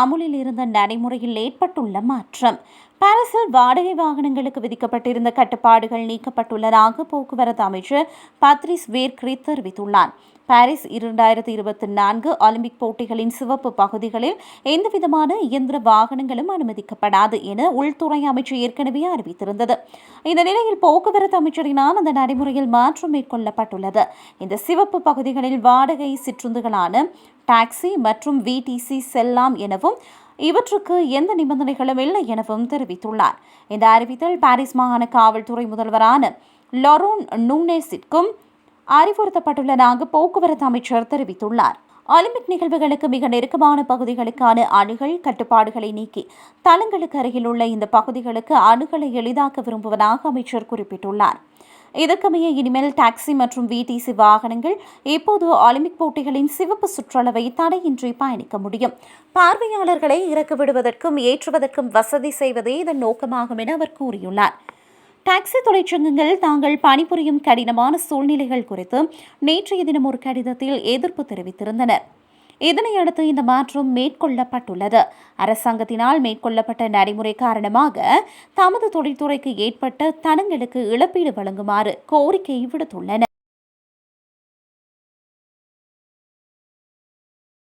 அமுலில் இருந்த நடைமுறையில் ஏற்பட்டுள்ள மாற்றம். பாரிஸில் வாடகை வாகனங்களுக்கு விதிக்கப்பட்டிருந்த கட்டுப்பாடுகள் நீக்கப்பட்டுள்ளதாக போக்குவரத்து அமைச்சர் பத்ரிஸ் வேர்க்ரி தெரிவித்துள்ளார். பாரிஸ் இரண்டாயிரத்தி இருபத்தி நான்கு ஒலிம்பிக் போட்டிகளின் சிவப்பு பகுதிகளில் எந்தவிதமான இயந்திர வாகனங்களும் அனுமதிக்கப்படாது என உள்துறை அமைச்சு ஏற்கனவே அறிவித்திருந்தது. இந்த நிலையில் போக்குவரத்து அமைச்சரினால் அந்த நடைமுறையில் மாற்றம் மேற்கொள்ளப்பட்டுள்ளது. இந்த சிவப்பு பகுதிகளில் வாடகை சிற்றுந்துகளான டாக்ஸி மற்றும் விடிசி செல்லாம் எனவும் இவற்றுக்கு எந்த நிபந்தனைகளும் இல்லை எனவும் தெரிவித்துள்ளார். இந்த அறிவித்தல் பாரிஸ் மாகாண காவல்துறை முதல்வரான லொரோன் நூனேஸிற்கும் அறிவுறுத்தப்பட்டுள்ளதாக போக்குவரத்து அமைச்சர் தெரிவித்துள்ளார். ஒலிம்பிக் நிகழ்வுகளுக்கு மிக நெருக்கமான பகுதிகளுக்கான அணுகல் கட்டுப்பாடுகளை நீக்கி தளங்களுக்கு அருகில் உள்ள இந்த பகுதிகளுக்கு அணுகலை எளிதாக்க விரும்புவதாக அமைச்சர் குறிப்பிட்டுள்ளார். இதற்கமைய இனிமேல் டாக்ஸி மற்றும் விடிசி வாகனங்கள் இப்போது ஒலிம்பிக் போட்டிகளின் சிவப்பு சுற்றளவை தடையின்றி பயணிக்க முடியும். பார்வையாளர்களை இறக்கு விடுவதற்கும் ஏற்றுவதற்கும் வசதி செய்வதே இதன் நோக்கமாகும் என அவர் கூறியுள்ளார். டாக்ஸி தொழிற்சங்கங்கள் தாங்கள் பணிபுரியும் கடினமான சூழ்நிலைகள் குறித்து நேற்றைய தினம் ஒரு கடிதத்தில் எதிர்ப்பு தெரிவித்திருந்தனர் இதனையடுத்து இந்த மாற்றம் மேற்கொள்ளப்பட்டுள்ளது. அரசாங்கத்தினால் மேற்கொள்ளப்பட்ட நடைமுறை காரணமாக தமது தொழில்துறைக்கு ஏற்பட்ட தனங்களுக்கு இழப்பீடு வழங்குமாறு கோரிக்கை விடுத்துள்ளனர்.